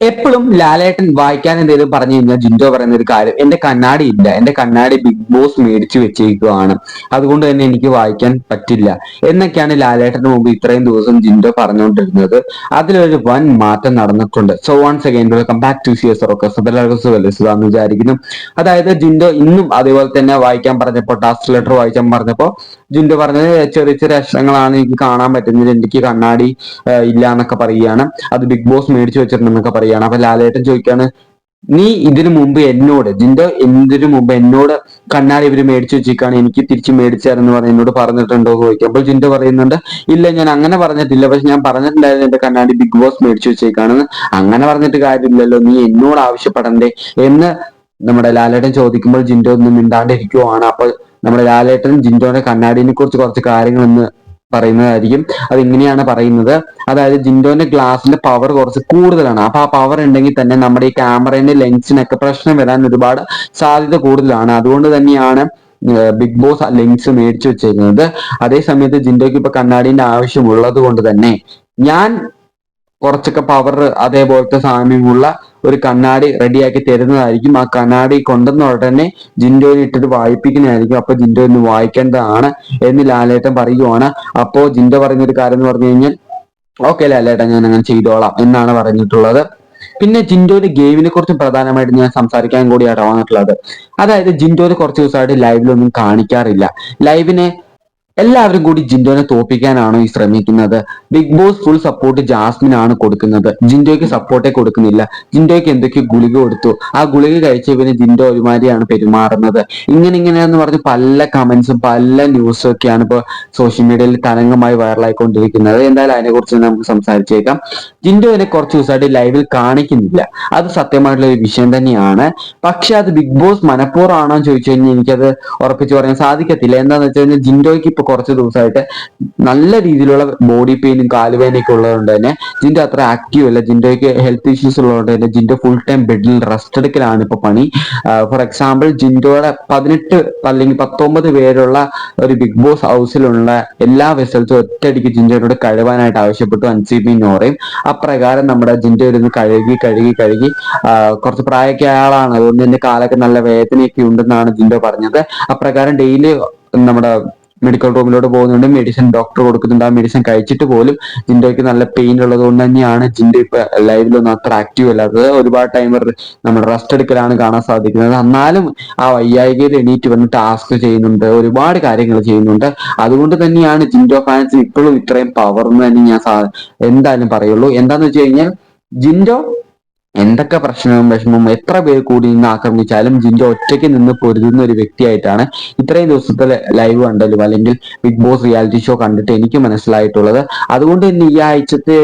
എപ്പോഴും ലാലേട്ടൻ വായിക്കാൻ എന്തെങ്കിലും പറഞ്ഞു കഴിഞ്ഞാൽ ജിൻഡോ പറയുന്ന ഒരു കാര്യം എന്റെ കണ്ണാടി ഇല്ല. എന്റെ കണ്ണാടി ബിഗ് ബോസ് മേടിച്ചു വെച്ചേക്കുവാണ് അതുകൊണ്ട് തന്നെ എനിക്ക് വായിക്കാൻ പറ്റില്ല. എന്നൊക്കെയാണ് ലാലേട്ടന് മുമ്പ് ഇത്രയും ദിവസം ജിൻഡോ പറഞ്ഞുകൊണ്ടിരുന്നത്. അതിലൊരു വൻ മാറ്റം നടന്നിട്ടുണ്ട്. So once again welcome back to C S rocks എന്ന് വിചാരിക്കുന്നു. അതായത് ജിൻഡോ ഇന്നും അതേപോലെ തന്നെ വായിക്കാൻ പറഞ്ഞപ്പോൾ ടാസ്ക് ലെറ്റർ വായിക്കാൻ പറഞ്ഞപ്പോൾ ജിൻഡോ പറഞ്ഞത് ചെറിയ ചെറിയ അക്ഷരങ്ങളാണ് എനിക്ക് കാണാൻ പറ്റുന്നത്. എനിക്ക് കണ്ണാടി ഇല്ല എന്നൊക്കെ പറയുകയാണ്. അത് ബിഗ് ബോസ് മേടിച്ചു വെച്ചിട്ടുണ്ടെന്നൊക്കെ പറയുകയാണ്. അപ്പൊ ലാലേട്ടൻ ചോദിക്കാണ് നീ ഇതിനു മുമ്പ് എന്നോട് ജിൻഡോ എന്തിനു മുമ്പ് എന്നോട് കണ്ണാടി ഇവർ മേടിച്ചു വെച്ചിരിക്കുകയാണ്? എനിക്ക് തിരിച്ചു മേടിച്ചാരെന്ന് പറഞ്ഞ് എന്നോട് പറഞ്ഞിട്ടുണ്ടോ? എന്ന് ചോദിക്കും. അപ്പോൾ ജിൻഡോ പറയുന്നുണ്ട് ഇല്ല ഞാൻ അങ്ങനെ പറഞ്ഞിട്ടില്ല. പക്ഷെ ഞാൻ പറഞ്ഞിട്ടുണ്ടായിരുന്നു എന്റെ കണ്ണാടി ബിഗ് ബോസ് മേടിച്ചു വെച്ചേക്കാണെന്ന്. അങ്ങനെ പറഞ്ഞിട്ട് കാര്യമില്ലല്ലോ. നീ എന്നോട് ആവശ്യപ്പെടണ്ടേ? എന്ന് നമ്മുടെ ലാലേട്ടൻ ചോദിക്കുമ്പോൾ ജിൻഡോ ഒന്നും മിണ്ടാണ്ടിരിക്കുവാണ്. അപ്പോൾ നമ്മുടെ ലാലേട്ടൻ ജിൻഡോയുടെ കണ്ണാടിനെ കുറിച്ച് കുറച്ച് കാര്യങ്ങൾ ഇന്ന് പറയുന്നതായിരിക്കും. അത് ഇങ്ങനെയാണ് പറയുന്നത്. അതായത് ജിൻഡോന്റെ ഗ്ലാസിന്റെ പവർ കുറച്ച് കൂടുതലാണ്. അപ്പൊ ആ പവർ ഉണ്ടെങ്കിൽ തന്നെ നമ്മുടെ ഈ ക്യാമറയുടെ ലെൻസിനൊക്കെ പ്രശ്നം വരാൻ ഒരുപാട് സാധ്യത കൂടുതലാണ്. അതുകൊണ്ട് തന്നെയാണ് ബിഗ് ബോസ് ലെൻസ് മേടിച്ചു വെച്ചിരുന്നത് അതേ സമയത്ത് ജിൻഡോക്ക് ഇപ്പൊ കണ്ണാടിന്റെ ആവശ്യമുള്ളത് കൊണ്ട് തന്നെ ഞാൻ കുറച്ചൊക്കെ പവർ അതേപോലത്തെ സാമ്യമുള്ള ഒരു കണ്ണാടി റെഡിയാക്കി തരുന്നതായിരിക്കും. ആ കണ്ണാടി കൊണ്ടുവന്ന ഉടനെ ജിൻഡോനെ ഇട്ടിട്ട് വായിപ്പിക്കുന്നതായിരിക്കും. അപ്പൊ ജിൻഡോ ഇന്ന് വായിക്കേണ്ടതാണ് എന്ന് ലാലേട്ടൻ പറയുവാണ്. അപ്പോ ജിൻഡോ പറയുന്ന ഒരു കാര്യം എന്ന് പറഞ്ഞു കഴിഞ്ഞാൽ ഓക്കെ ലാലേട്ടൻ ഞാൻ അങ്ങനെ ചെയ്തോളാം എന്നാണ് പറഞ്ഞിട്ടുള്ളത്. പിന്നെ ജിൻഡോയുടെ ഗെയിമിനെ കുറിച്ച് പ്രധാനമായിട്ട് ഞാൻ സംസാരിക്കാൻ കൂടിയാണ് വന്നിട്ടുള്ളത്. അതായത് ജിൻഡോയെ കുറച്ച് ദിവസമായിട്ട് ലൈവിലൊന്നും കാണിക്കാറില്ല. ലൈവിനെ എല്ലാവരും കൂടി ജിൻഡോനെ തോപ്പിക്കാനാണോ ഈ ശ്രമിക്കുന്നത്? Big Boss full support Jasmine ആണ് കൊടുക്കുന്നത്. ജിൻഡോയ്ക്ക് സപ്പോർട്ടേ കൊടുക്കുന്നില്ല. ജിൻഡോയ്ക്ക് എന്തൊക്കെ ഗുളിക കൊടുത്തു. ആ ഗുളിക കഴിച്ച കഴിച്ചവന് ജിൻഡോ ഒരുമാതിരിയാണ് പെരുമാറുന്നത്. ഇങ്ങനെ ഇങ്ങനെ എന്ന് പറഞ്ഞ് പല കമന്റ്സും പല ന്യൂസും ഒക്കെയാണ് ഇപ്പോൾ സോഷ്യൽ മീഡിയയിൽ തരംഗമായി വൈറലായിക്കൊണ്ടിരിക്കുന്നത് എന്തായാലും അതിനെക്കുറിച്ച് നമുക്ക് സംസാരിച്ചേക്കാം. ജിൻഡോനെ കുറച്ച് ദിവസമായിട്ട് ലൈവിൽ കാണിക്കുന്നില്ല. അത് സത്യമായിട്ടുള്ള ഒരു വിഷയം തന്നെയാണ്. പക്ഷെ അത് ബിഗ് ബോസ് മനഃപൂർവമാണോ എന്ന് ചോദിച്ചു കഴിഞ്ഞാൽ എനിക്കത് ഉറപ്പിച്ച് പറയാൻ സാധിക്കത്തില്ല. എന്താണെന്ന് വെച്ചാൽ ജിൻഡോയ്ക്ക് ഇപ്പൊ കുറച്ച് ദിവസമായിട്ട് നല്ല രീതിയിലുള്ള ബോഡി പെയിനും കാലുവേദനയൊക്കെ ഉള്ളതുകൊണ്ട് തന്നെ ജിന്റെ അത്ര ആക്റ്റീവ് അല്ല. ജിൻഡോയ്ക്ക് ഹെൽത്ത് ഇഷ്യൂസ് ഉള്ളതുകൊണ്ട് തന്നെ ജിന്റെ ഫുൾ ടൈം ബെഡിൽ റെസ്റ്റ് എടുക്കലാണ് ഇപ്പൊ പണി. ഫോർ എക്സാമ്പിൾ ജിൻഡോയുടെ പതിനെട്ട് അല്ലെങ്കിൽ പത്തൊമ്പത് പേരുള്ള ഒരു ബിഗ് ബോസ് ഹൗസിലുള്ള എല്ലാ വെസൽസും ഒറ്റയടിക്ക് ജിൻഡോയോട് കഴുകാനായിട്ട് ആവശ്യപ്പെട്ടു അൻസിബി നോറയും അപ്രകാരം നമ്മുടെ ജിൻഡോ ഇരുന്ന് കഴുകി കഴുകി കഴുകി കുറച്ച് പ്രായമൊക്കെ ആളാണ്. അതുകൊണ്ട് തന്നെ കാലൊക്കെ നല്ല വേദനയൊക്കെ ഉണ്ടെന്നാണ് ജിൻഡോ പറഞ്ഞത്. അപ്രകാരം ഡെയിലി നമ്മുടെ മെഡിക്കൽ റൂമിലോട്ട് പോകുന്നുണ്ട്. മെഡിസിൻ ഡോക്ടർ കൊടുക്കുന്നുണ്ട്. ആ മെഡിസിൻ കഴിച്ചിട്ട് പോലും ജിൻഡോയ്ക്ക് നല്ല പെയിൻ ഉള്ളത് കൊണ്ട് തന്നെയാണ് ജിൻഡോ ഇപ്പൊ ലൈവിലൊന്നും അത്ര ആക്റ്റീവ് അല്ലാത്തത്. ഒരുപാട് ടൈം നമ്മൾ റെസ്റ്റ് എടുക്കലാണ് കാണാൻ സാധിക്കുന്നത്. എന്നാലും ആ വയ്യായികയിൽ എണീറ്റ് വന്ന് ടാസ്ക് ചെയ്യുന്നുണ്ട്. ഒരുപാട് കാര്യങ്ങൾ ചെയ്യുന്നുണ്ട്. അതുകൊണ്ട് തന്നെയാണ് ജിൻഡോ ഫാൻസ് ഇപ്പോഴും ഇത്രയും പവർ എന്ന് തന്നെ ഞാൻ എന്തായാലും പറയുള്ളൂ. എന്താന്ന് വെച്ച് കഴിഞ്ഞാൽ ജിൻഡോ എന്തൊക്കെ പ്രശ്നവും വിഷമവും എത്ര പേർ കൂടി നിന്ന് ആക്രമിച്ചാലും ജിൻഡോ ഒറ്റയ്ക്ക് നിന്ന് പൊരുതുന്ന ഒരു വ്യക്തിയായിട്ടാണ് ഇത്രയും ദിവസത്തെ ലൈവ് കണ്ടല്ലോ അല്ലെങ്കിൽ ബിഗ് ബോസ് റിയാലിറ്റി ഷോ കണ്ടിട്ട് എനിക്ക് മനസ്സിലായിട്ടുള്ളത്. അതുകൊണ്ട് തന്നെ ഈ ആഴ്ചത്തെ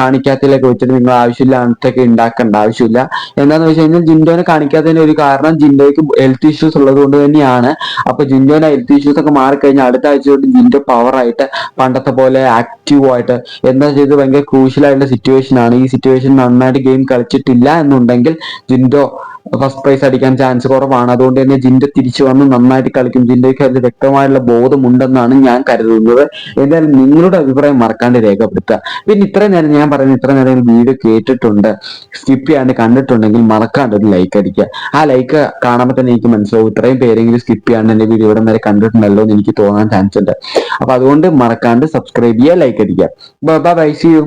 കാണിക്കാത്തതിലൊക്കെ വെച്ചിട്ട് നിങ്ങൾ ആവശ്യമില്ലാത്തൊക്കെ ഉണ്ടാക്കേണ്ട ആവശ്യമില്ല. എന്താന്ന് വെച്ച് കഴിഞ്ഞാൽ ജിൻഡോനെ കാണിക്കാത്തതിന് ഒരു കാരണം ജിൻഡോയ്ക്ക് ഹെൽത്ത് ഇഷ്യൂസ് ഉള്ളത് കൊണ്ട് തന്നെയാണ്. അപ്പൊ ജിൻഡോന്റെ ഹെൽത്ത് ഇഷ്യൂസ് ഒക്കെ മാറിക്കഴിഞ്ഞാൽ അടുത്ത ആഴ്ച തൊട്ട് ജിൻഡോ പവർ ആയിട്ട് പണ്ടത്തെ പോലെ ആക്റ്റീവ് ആയിട്ട് എന്താ ചെയ്ത് ഭയങ്കര ക്രൂഷ്യൽ ആയിട്ടുള്ള സിറ്റുവേഷൻ ആണ്. ഈ സിറ്റുവേഷൻ നന്നായിട്ട് ഗെയിം കളിച്ചിട്ട് ഇല്ല എന്നുണ്ടെങ്കിൽ ജിൻഡോ ഫസ്റ്റ് പ്രൈസ് അടിക്കാൻ ചാൻസ് കുറവാണ്. അതുകൊണ്ട് തന്നെ ജിൻഡോ തിരിച്ചു വന്ന് നന്നായിട്ട് കളിക്കും. ജിൻഡോയ്ക്ക് അതിൽ വ്യക്തമായുള്ള ബോധമുണ്ടെന്നാണ് ഞാൻ കരുതുന്നത്. എന്തായാലും നിങ്ങളുടെ അഭിപ്രായം മറക്കാണ്ട് രേഖപ്പെടുത്തുക. പിന്നെ ഇത്രയും നേരം ഞാൻ പറയുന്നത് ഇത്ര നേരം വീഡിയോ കേട്ടിട്ടുണ്ട്. സ്കിപ്പ് ചെയ്യാണ്ട് കണ്ടിട്ടുണ്ടെങ്കിൽ മറക്കാണ്ട് ഒരു ലൈക്ക് അടിക്കുക. ആ ലൈക്ക് കാണുമ്പോൾ തന്നെ എനിക്ക് മനസ്സിലാവും ഇത്രയും പേരെങ്കിലും സ്കിപ്പ് ചെയ്യാണ്ട് എന്റെ വീഡിയോ ഇവിടെ വരെ കണ്ടിട്ടുണ്ടല്ലോ എന്ന് എനിക്ക് തോന്നാൻ ചാൻസ് ഉണ്ട്. അപ്പൊ അതുകൊണ്ട് മറക്കാണ്ട് സബ്സ്ക്രൈബ് ചെയ്യുക ലൈക്ക് അടിക്കുക. Bye see you